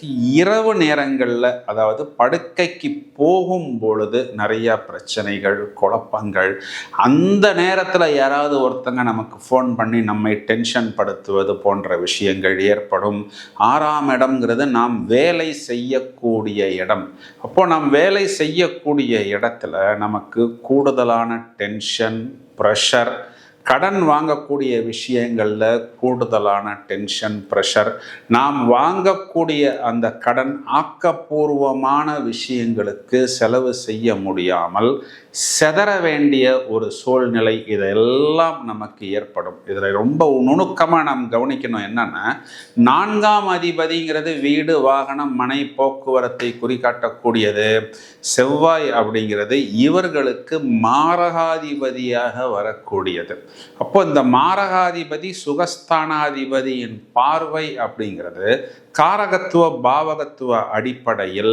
உங்களுக்கு இரவு நேரங்களில் அதாவது படுக்கைக்கு போகும் பொழுது நிறையா பிரச்சனைகள் குழப்பங்கள். அந்த நேரத்தில் யாராவது ஒருத்தங்க நமக்கு ஃபோன் பண்ணி நம்மை டென்ஷன் படுத்துவது போன்ற விஷயங்கள் ஏற்படும். ஆறாம் இடம்ங்கிறது நாம் வேலை செய்யக்கூடிய இடம். அப்போ நாம் வேலை செய்யக்கூடிய இடத்துல நமக்கு கூடுதலான டென்ஷன் ப்ரெஷர் கடன் வாங்கக்கூடிய விஷயங்களில் கூடுதலான டென்ஷன் ப்ரெஷர் நாம் வாங்கக்கூடிய அந்த கடன் ஆக்கப்பூர்வமான விஷயங்களுக்கு செலவு செய்ய முடியாமல் செதற வேண்டிய ஒரு சூழ்நிலை இதெல்லாம் நமக்கு ஏற்படும். இதில் ரொம்ப நுணுக்கமாக நாம் கவனிக்கணும் என்னென்னா நான்காம் அதிபதிங்கிறது வீடு வாகனம் மனை போக்குவரத்தை குறிக்காட்டக்கூடியது செவ்வாய் அப்படிங்கிறது இவர்களுக்கு மாரகாதிபதியாக வரக்கூடியது. அப்போ இந்த மாரகாதிபதி சுகஸ்தானாதிபதியின் பார்வை அப்படிங்கிறது காரகத்துவ பாவகத்துவ அடிப்படையில்